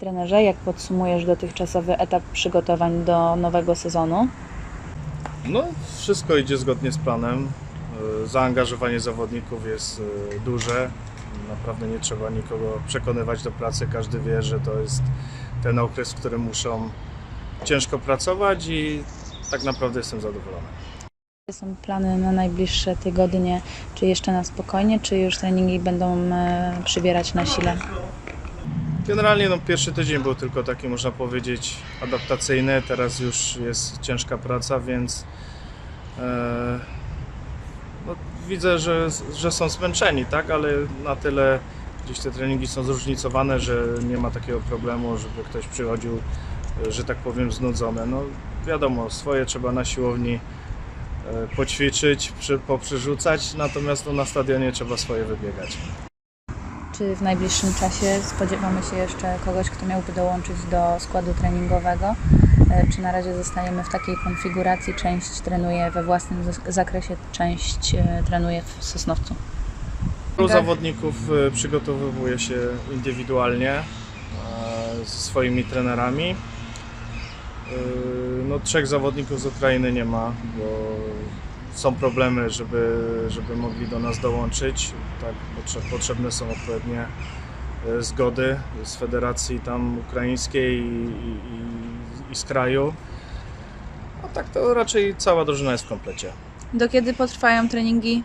Trenerze, jak podsumujesz dotychczasowy etap przygotowań do nowego sezonu? No, wszystko idzie zgodnie z planem. E, Zaangażowanie zawodników jest e, duże. Naprawdę nie trzeba nikogo przekonywać do pracy. Każdy wie, że to jest ten okres, w którym muszą ciężko pracować i tak naprawdę jestem zadowolony. Jakie są plany na najbliższe tygodnie? Czy jeszcze na spokojnie, czy już treningi będą e, przybierać na sile? Generalnie no, pierwszy tydzień był tylko taki, można powiedzieć, adaptacyjny. Teraz już jest ciężka praca, więc e, no, widzę, że, że są zmęczeni, tak? ale na tyle gdzieś te treningi są zróżnicowane, że nie ma takiego problemu, żeby ktoś przychodził, e, że tak powiem, znudzony. No, wiadomo, swoje trzeba na siłowni e, poćwiczyć, poprzerzucać, natomiast no, na stadionie trzeba swoje wybiegać. Czy w najbliższym czasie spodziewamy się jeszcze kogoś, kto miałby dołączyć do składu treningowego? E, Czy na razie zostajemy w takiej konfiguracji, część trenuje we własnym zakresie, część e, trenuje w Sosnowcu? Tak. zawodników y, przygotowywuje się indywidualnie e, ze swoimi trenerami. No, trzech zawodników z Ukrainy nie ma, bo są problemy, żeby, żeby mogli do nas dołączyć. Tak, potrze- potrzebne są odpowiednie e, zgody z federacji tam ukraińskiej i, i, i- z kraju. A tak to raczej cała drużyna jest w komplecie. Do kiedy potrwają treningi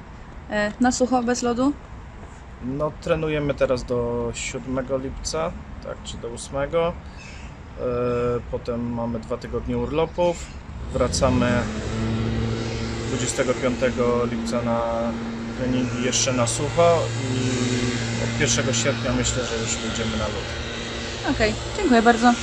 e, na sucho, bez lodu? No, trenujemy teraz do 7 lipca, tak, czy do 8. E, Potem mamy dwa tygodnie urlopów. Wracamy 25 lipca na treningi jeszcze na sucho i od 1 sierpnia myślę, że już wyjdziemy na lód. Okej, dziękuję bardzo.